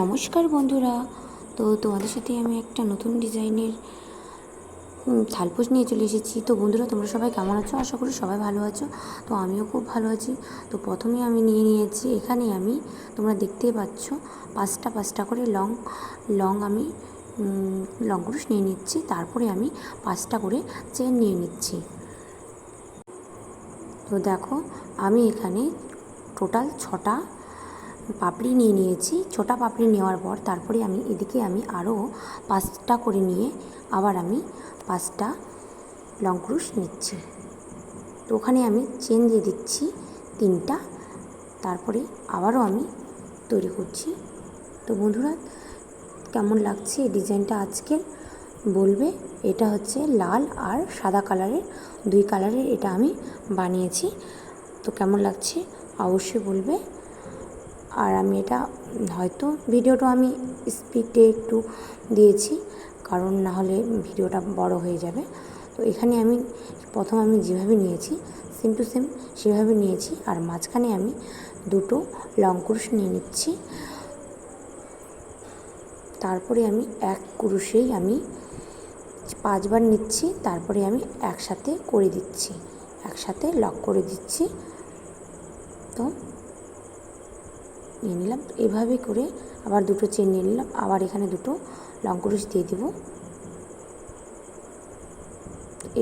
নমস্কার বন্ধুরা। তো তোমাদের সাথে আমি একটা নতুন ডিজাইনের উম, থালপোষ নিয়ে চলে এসেছি। তো বন্ধুরা তোমরা সবাই কেমন আছো? আশা করি সবাই ভালো আছো। তো আমিও খুব ভালো আছি। তো প্রথমে আমি নিয়ে নিয়েছি এখানে আমি তোমরা দেখতেই পাচ্ছ পাঁচটা পাঁচটা করে লং লং আমি লং ক্রুশ নিয়ে নিচ্ছি। তারপরে আমি পাঁচটা করে চেন নিয়ে নিচ্ছি। তো দেখো আমি এখানে টোটাল ছটা পাপড়ি নিয়ে নিয়েছি। ছোটা পাপড়ি নেওয়ার পর তারপরে আমি, এদিকে আমি আরও পাঁচটা করে নিয়ে আবার আমি পাঁচটা লং ক্রুশ নিচ্ছি। তো ওখানে আমি চেন দিয়ে দিচ্ছি তিনটা। তারপরে আবারও আমি তৈরি করছি। তো বন্ধুরা, কেমন লাগছে ডিজাইনটা আজকের? বলবে, এটা হচ্ছে লাল আর সাদা কালারের, দুই কালারের এটা আমি বানিয়েছি। তো কেমন লাগছে? অবশ্যই বলবে। আর আমি এটা, হয়তো ভিডিওটা আমি স্পিডে একটু দিয়েছি, কারণ না হলে ভিডিওটা বড় হয়ে যাবে। তো এখানে আমি প্রথম আমি যেভাবে নিয়েছি সেম টু সেম সেভাবে নিয়েছি, আর মাঝখানে আমি দুটো লং কুরুশ নিয়ে নিচ্ছি। তারপরে আমি এক কুরুশেই আমি পাঁচবার নিচ্ছি, তারপরে আমি একসাথে করে দিচ্ছি, একসাথে লক করে দিচ্ছি। তো নিয়ে নিলাম। তো এভাবে করে আবার দুটো চেন নিয়ে নিলাম। আবার এখানে দুটো লং ক্রুশ দিয়ে দেবো।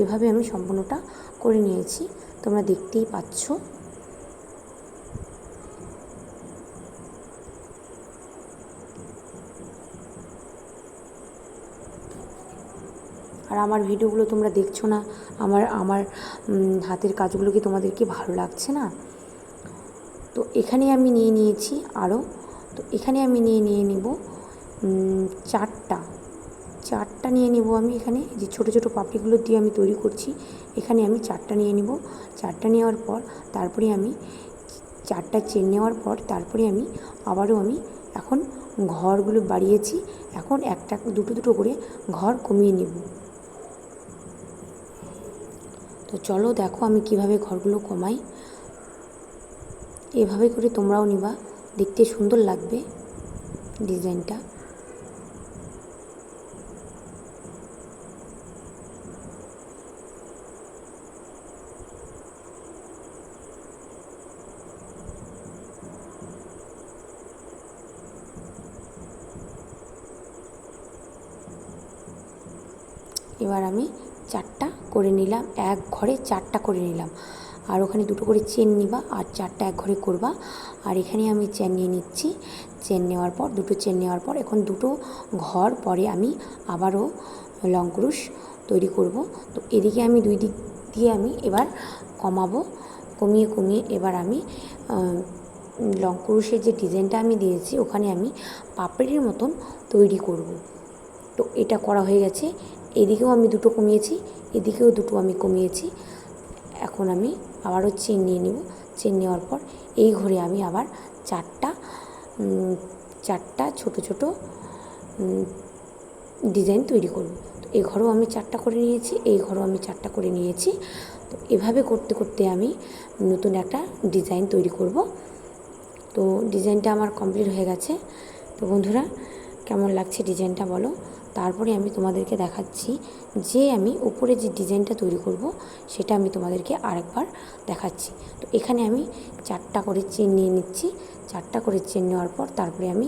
এভাবে আমি সম্পূর্ণটা করে নিয়েছি। তোমরা দেখতেই পাচ্ছ। আর আমার ভিডিওগুলো তোমরা দেখছ না? আমার আমার হাতের কাজগুলো কি তোমাদের কি ভালো লাগছে না? তো এখানে আমি নিয়ে নিয়েছি আরও। তো এখানে আমি নিয়ে নিয়ে নেব চারটা। চারটা নিয়ে নেব আমি এখানে। যে ছোট ছোট পাপড়িগুলো দিয়ে আমি তৈরি করছি, এখানে আমি চারটা নিয়ে নেব। চারটা নেওয়ার পর তারপরে আমি চারটা চেন নেওয়ার পর তারপরে আমি আবারও আমি এখন ঘরগুলো বাড়িয়েছি। এখন একটা, দুটো দুটো করে ঘর কমিয়ে নেব। তো চলো দেখো আমি কীভাবে ঘরগুলো কমাই। এভাবে করে তোমরাও নিবা। দেখতে সুন্দর লাগবে ডিজাইনটা। এবার আমি চারটা করে নিলাম, এক ঘরে চারটা করে নিলাম। আর ওখানে দুটো করে চেন নিবা আর চারটা এক ঘরে করবা। আর এখানে আমি চেন নিয়ে নিচ্ছি। চেন নেওয়ার পর, দুটো চেন নেওয়ার পর এখন দুটো ঘর পরে আমি আবারও লং ক্রুশ তৈরি করব। তো এদিকে আমি দুই দিক দিয়ে আমি এবার কমাবো। কমিয়ে কমিয়ে এবার আমি লং ক্রুশের যে ডিজাইনটা আমি দিয়েছি, ওখানে আমি পাপড়ির মতন তৈরি করব। তো এটা করা হয়ে গেছে। এদিকেও আমি দুটো কমিয়েছি, এদিকেও দুটো আমি কমিয়েছি। এখন আমি আবারও চেন নিয়ে নেব। চেন নেওয়ার পর এই ঘরে আমি আবার চারটা চারটা ছোট ছোট ডিজাইন তৈরি করব। তো এই ঘরেও আমি চারটা করে নিয়েছি, এই ঘরেও আমি চারটা করে নিয়েছি। তো এভাবে করতে করতে আমি নতুন একটা ডিজাইন তৈরি করব। তো ডিজাইনটা আমার কমপ্লিট হয়ে গেছে। তো বন্ধুরা, কেমন লাগছে ডিজাইনটা বলো? তারপরে আমি তোমাদেরকে দেখাচ্ছি যে আমি উপরে যে ডিজাইনটা তৈরি করব, সেটা আমি তোমাদেরকে আরেকবার দেখাচ্ছি। তো এখানে আমি চারটা করে চেন নিয়ে নিচ্ছি। চারটা করে চেন নেওয়ার পর তারপরে আমি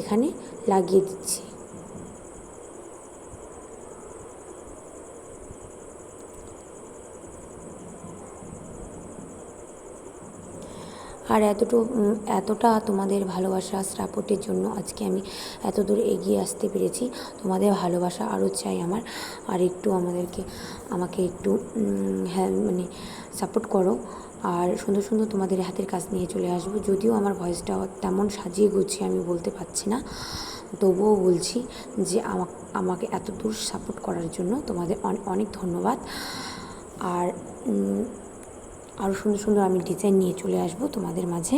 এখানে লাগিয়ে দিচ্ছি। আর এতটু এতটা তোমাদের ভালোবাসা সাপোর্টের জন্য আজকে আমি এত দূর এগিয়ে আসতে পেরেছি। তোমাদের ভালোবাসা আরও চাই আমার। আর একটু আমাদেরকে, আমাকে একটু হ্যাঁ মানে সাপোর্ট করো। আর সুন্দর সুন্দর তোমাদের হাতের কাজ নিয়ে চলে আসব। যদিও আমার ভয়েসটা তেমন সাজিয়ে গুছিয়ে আমি বলতে পারছি না, তবুও বলছি যে আমাকে এত দূর সাপোর্ট করার জন্য তোমাদের অনেক ধন্যবাদ। আর আরও সুন্দর সুন্দর আমি ডিজাইন নিয়ে চলে আসব তোমাদের মাঝে।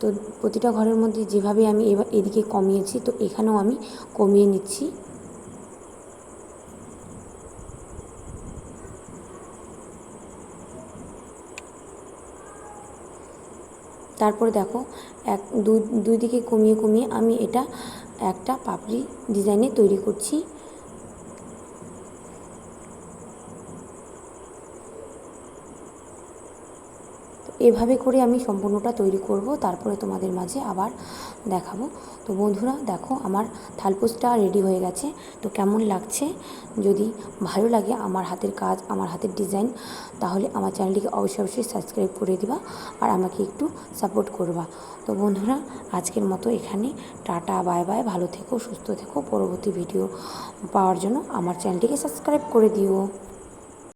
তো প্রতিটা ঘরের মধ্যে যেভাবে আমি এদিকে কমিয়েছি, তো এখানেও আমি কমিয়ে নিচ্ছি। তারপরে দেখো, এক, দুই দুই দিকে কমিয়ে কমিয়ে আমি এটা একটা পাপড়ি ডিজাইনে তৈরি করছি। এভাবে করে আমি সম্পূর্ণটা তৈরি করব, তারপরে তোমাদের মাঝে আবার দেখাবো। তো বন্ধুরা, দেখো আমার থালপোসটা রেডি হয়ে গেছে। তো কেমন লাগছে? যদি ভালো লাগে আমার হাতের কাজ, আমার হাতের ডিজাইন তাহলে আমার চ্যানেলটিকে অবশ্যই অবশ্যই সাবস্ক্রাইব করে দিবা আর আমাকে একটু সাপোর্ট করবা। তো বন্ধুরা, আজকের মতো এখানে। টাটা বাই বাই ভালো থেকো, সুস্থ থেকো। পরবর্তী ভিডিও পাওয়ার জন্য আমার চ্যানেলটিকে সাবস্ক্রাইব করে দিও।